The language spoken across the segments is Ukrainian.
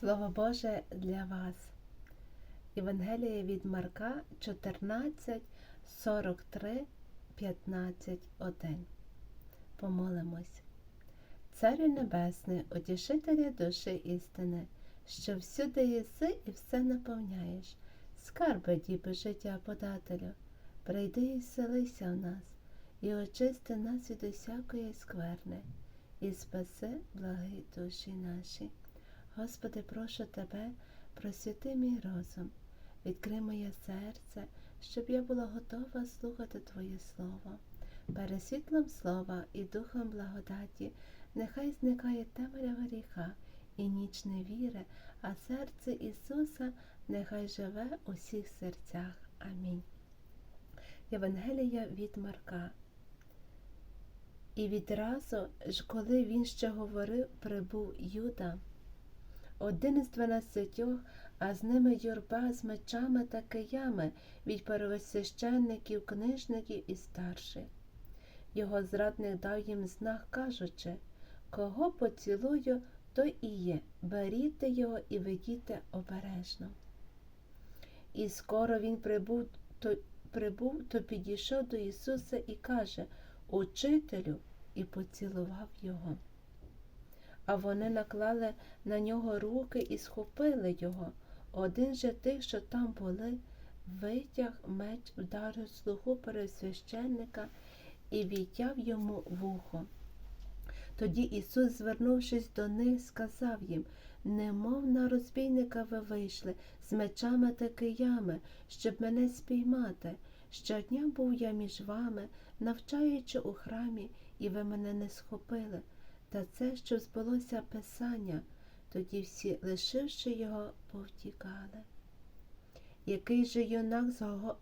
Слово Боже для вас. Євангеліє від Марка 14, 43, 15, 1. Помолимось. Царю Небесний, утішителя душі істини, що всюди єси і все наповняєш, скарби діби життя подателю, прийди і селися в нас, і очисти нас від усякої скверни, і спаси благі душі наші. Господи, прошу Тебе, просвіти мій розум, відкрий моє серце, щоб я була готова слухати Твоє Слово. Перед світлом слова і духом благодаті, нехай зникає темрява гріха і ніч невіри, а серце Ісуса нехай живе у всіх серцях. Амінь. Євангелія від Марка. І відразу ж, коли він ще говорив, прибув Юда один із дванадцятьох, а з ними юрба з мечами та киями від первосвященників, книжників і старших. Його зрадник дав їм знак, кажучи, кого поцілую, той і є, беріте його і ведіте обережно. І скоро він прибув, то, прибув, то підійшов до Ісуса і каже Учителю, і поцілував його а вони наклали на нього руки і схопили його. Один же тих, що там були, витяг меч, вдарив слугу пересвященника і відтяв йому вухо. Тоді Ісус, звернувшись до них, сказав їм Немов на розбійника ви вийшли з мечами та киями, щоб мене спіймати. Щодня був я між вами, навчаючи у храмі, і ви мене не схопили. Та це, що збулося Писання, тоді всі, лишивши його, повтікали. Який же юнак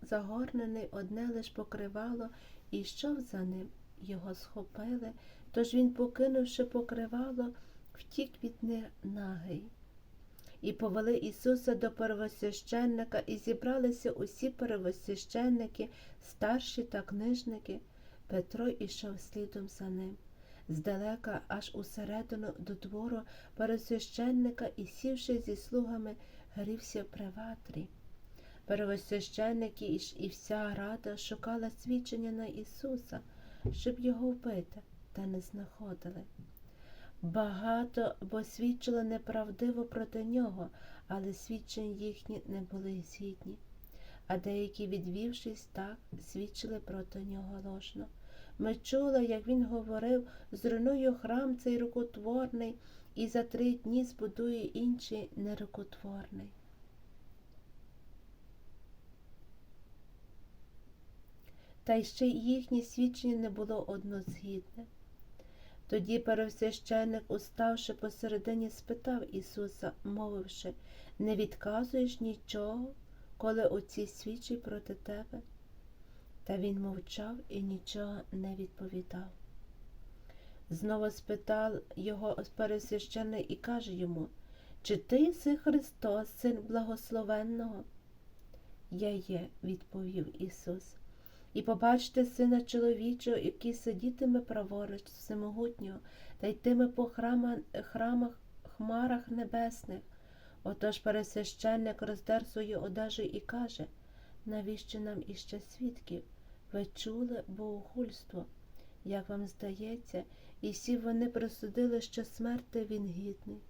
загорнений одне лиш покривало, і йшов за ним, його схопили, тож він, покинувши покривало, втік від них нагий. І повели Ісуса до первосвященника, і зібралися усі первосвященники, старші та книжники. Петро ішов слідом за ним здалека аж усередину до двору пересвященника і, сівши зі слугами, грівся при ватрі. Первосвященники і вся рада шукала свідчення на Ісуса, щоб його вбити, та не знаходили. Багато бо свідчили неправдиво проти нього, але свідчень їхні не були згідні, а деякі, відвівшись так, свідчили проти нього ложно. Ми чули, як він говорив, зруйную храм цей рукотворний, і за три дні збудує інший нерукотворний. Та й ще їхнє свідчення не було однозгідне. Тоді пересвященник, уставши посередині, спитав Ісуса, мовивши не відказуєш нічого, коли оці свідчать проти тебе. Та він мовчав і нічого не відповідав. Знову спитав його пересвящений і каже йому, чи ти єси Христос, Син благословенного? Я є, відповів Ісус, і побачте сина чоловічого, який сидітиме праворуч всемогутнього, та йтиме по храмах, храмах, хмарах небесних. Отож пересвященник роздер свою одежу і каже, навіщо нам іще свідків? Ви чули богохульство, як вам здається, і всі вони присудили, що смерти він гідний.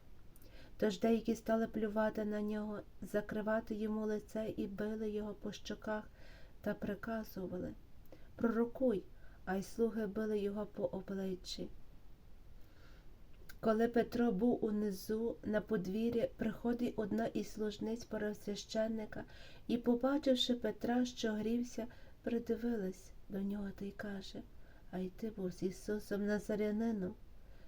Тож деякі стали плювати на нього, закривати йому лице і били його по щоках та приказували Пророкуй, а й слуги били його по обличчі. Коли Петро був унизу на подвір'ї, приходить одна із служниць первосвященника і, побачивши Петра, що грівся, придивилась до нього та й каже А й ти був з Ісусом Назарянином.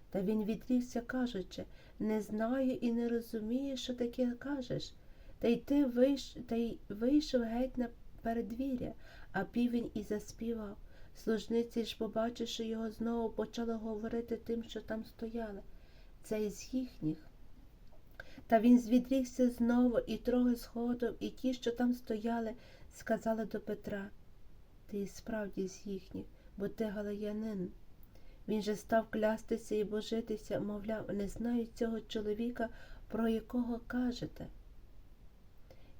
Та він відрікся, кажучи не знаю і не розумію, що таке кажеш. Та й ти вийш... та й вийшов геть на передвір'я, а півень і заспівав. Служниці ж, побачивши його, знову почали говорити тим, що там стояли. Це із їхніх. Та він звідрігся знову і трохи сходив, і ті, що там стояли, сказали до Петра ти справді з їхніх, бо ти галаянин. Він же став клястися і божитися, мовляв, не знаю цього чоловіка, про якого кажете.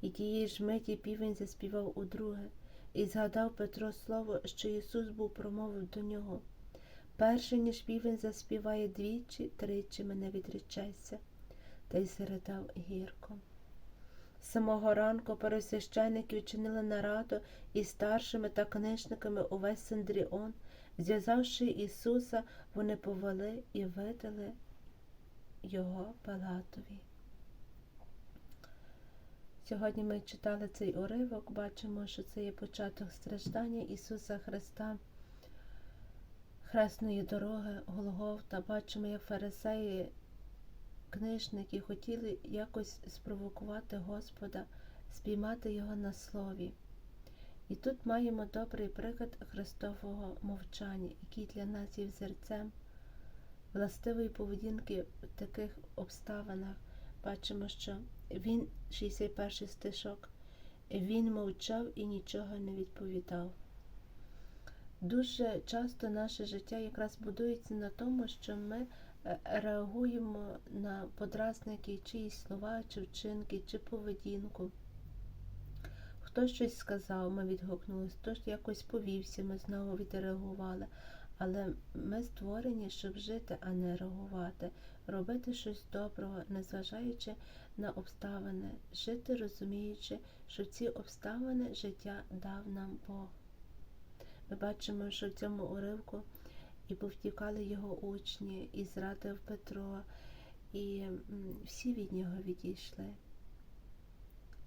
І тієї ж миті півень заспівав удруге, і згадав Петро слово, що Ісус був промовив до нього. Перше, ніж півень заспіває двічі, тричі мене відречайся, та й заридав гірко. Самого ранку пересвященники вчинили нараду із старшими та книжниками увесь Синдріон, зв'язавши Ісуса, вони повели і видали його Пилатові. Сьогодні ми читали цей уривок, бачимо, що це є початок страждання Ісуса Христа, хресної дороги, Голгофта. Бачимо, як фарисеї, книжники хотіли якось спровокувати Господа, спіймати Його на слові. І тут маємо добрий приклад Христового мовчання, який для нас є взірцем властивої поведінки в таких обставинах. Бачимо, що він, 61 стишок, він мовчав і нічого не відповідав. Дуже часто наше життя якраз будується на тому, що ми реагуємо на подразники чиїсь слова, чи вчинки, чи поведінку. Хтось щось сказав, ми відгукнулися, хтось якось повівся, ми знову відреагували. Але ми створені, щоб жити, а не реагувати, робити щось доброго, незважаючи на обставини, жити, розуміючи, що ці обставини життя дав нам Бог. Ми бачимо, що в цьому уривку і повтікали його учні, і зрадив Петро, і всі від нього відійшли.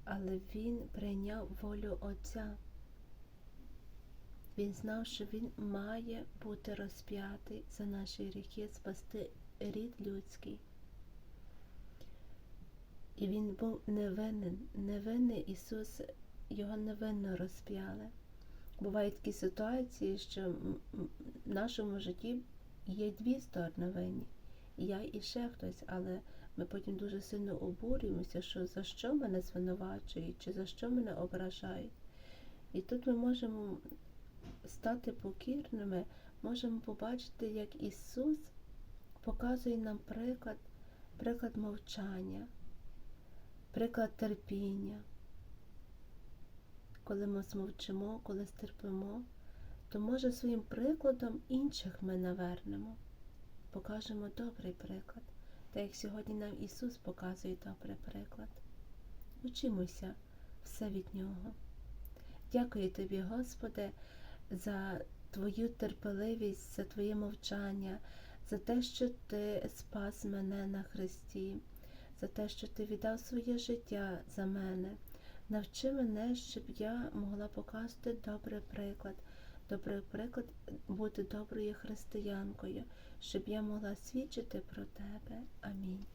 Але він прийняв волю Отця. Він знав, що він має бути розп'ятий за наші гріхи, спасти рід людський. І він був невинен, невинний Ісус, його невинно розп'яли. Бувають такі ситуації, що в нашому житті є дві сторони винні. Я і ще хтось, але ми потім дуже сильно обурюємося, що за що мене звинувачують, чи за що мене ображають. І тут ми можемо стати покірними, можемо побачити, як Ісус показує нам приклад, приклад мовчання, приклад терпіння. Коли ми змовчимо, коли стерпимо, то може своїм прикладом інших ми навернемо, покажемо добрий приклад, так як сьогодні нам Ісус показує добрий приклад. Учимося все від Нього. Дякую тобі, Господи, за Твою терпеливість, за Твоє мовчання, за те, що Ти спас мене на Христі, за те, що Ти віддав своє життя за мене. Навчи мене, щоб я могла показувати добрий приклад, добрий приклад бути доброю християнкою, щоб я могла свідчити про Тебе. Амінь.